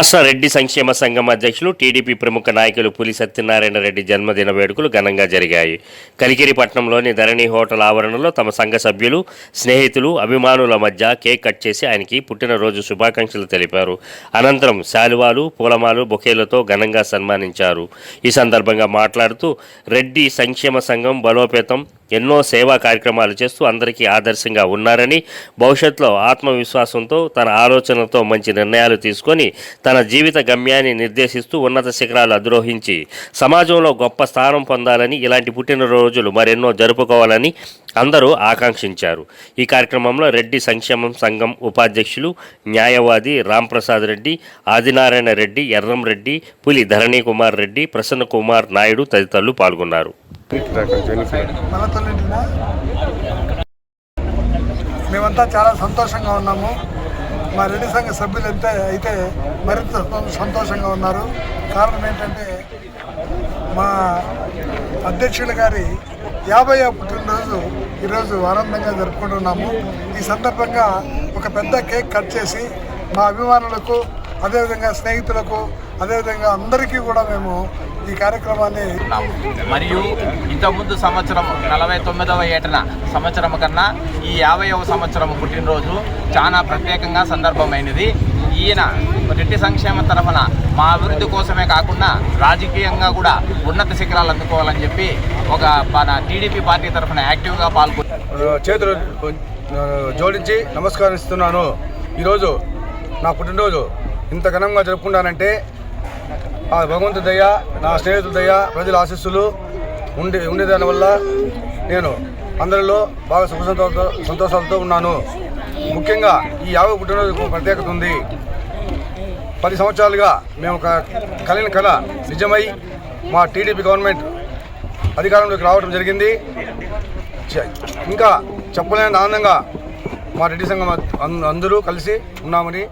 రాష్ట్ర రెడ్డి సంక్షేమ సంఘం అధ్యక్షులు టీడీపీ ప్రముఖ నాయకులు పులి సత్యనారాయణ రెడ్డి జన్మదిన వేడుకలు ఘనంగా జరిగాయి. కలికిరిపట్నంలోని ధరణి హోటల్ ఆవరణలో తమ సంఘ సభ్యులు స్నేహితులు అభిమానుల మధ్య కేక్ కట్ చేసి ఆయనకి పుట్టినరోజు శుభాకాంక్షలు తెలిపారు. అనంతరం శాలువాలు పూలమాలు బొకేలతో ఘనంగా సన్మానించారు. ఈ సందర్భంగా మాట్లాడుతూ రెడ్డి సంక్షేమ సంఘం బలోపేతం ఎన్నో సేవా కార్యక్రమాలు చేస్తూ అందరికీ ఆదర్శంగా ఉన్నారని భవిష్యత్తులో ఆత్మవిశ్వాసంతో తన ఆలోచనలతో మంచి నిర్ణయాలు తీసుకొని తన తన జీవిత గమ్యాన్ని నిర్దేశిస్తూ ఉన్నత శిఖరాలు అధిరోహించి సమాజంలో గొప్ప స్థానం పొందాలని ఇలాంటి పుట్టినరోజులు మరెన్నో జరుపుకోవాలని అందరూ ఆకాంక్షించారు. ఈ కార్యక్రమంలో రెడ్డి సంక్షేమం సంఘం ఉపాధ్యక్షులు న్యాయవాది రాంప్రసాద్ రెడ్డి ఆదినారాయణ రెడ్డి ఎర్రం రెడ్డి పులి ధరణి కుమార్ రెడ్డి ప్రసన్న కుమార్ నాయుడు తదితరులు పాల్గొన్నారు. మేమంతా చాలా సంతోషంగా ఉన్నాము. మా రెడ్డి సంఘ సభ్యులు ఎంత అయితే మరింత సంతోషంగా ఉన్నారు. కారణం ఏంటంటే మా అధ్యక్షుల గారి యాభై పుట్టినరోజు ఈరోజు ఆనందంగా జరుపుకుంటున్నాము. ఈ సందర్భంగా ఒక పెద్ద కేక్ కట్ చేసి మా అభిమానులకు అదేవిధంగా స్నేహితులకు అదేవిధంగా అందరికీ కూడా మేము ఈ కార్యక్రమాన్ని మరియు ఇంతకుముందు సంవత్సరం నలభై తొమ్మిదవ ఏటన సంవత్సరం కన్నా ఈ యాభైవ సంవత్సరం పుట్టినరోజు చాలా ప్రత్యేకంగా సందర్భమైనది. ఈయన రెడ్డి సంక్షేమ తరఫున మా అభివృద్ధి కోసమే కాకుండా రాజకీయంగా కూడా ఉన్నత శిఖరాలు అందుకోవాలని చెప్పి ఒక మన టీడీపీ పార్టీ తరఫున యాక్టివ్గా పాల్గొని చేతులు జోడించి నమస్కరిస్తున్నాను. ఈరోజు నా పుట్టినరోజు. ఇంత ఘనంగా జరుపుకున్నానంటే ఆ భగవంతు దయ నా స్నేహితుల దయ ప్రజల ఆశీస్సులు ఉండి ఉండేదాని వల్ల నేను అందరిలో బాగా సుఖ సంతోషాలతో సంతోషాలతో ఉన్నాను. ముఖ్యంగా ఈ యాభై పుట్టినరోజు ప్రత్యేకత ఉంది. పది సంవత్సరాలుగా మేము ఒక కలిగిన కళ నిజమై మా టీడీపీ గవర్నమెంట్ అధికారంలోకి రావడం జరిగింది. ఇంకా చెప్పలేని ఆనందంగా మా రెడ్డి సంఘం అందరూ కలిసి ఉన్నామని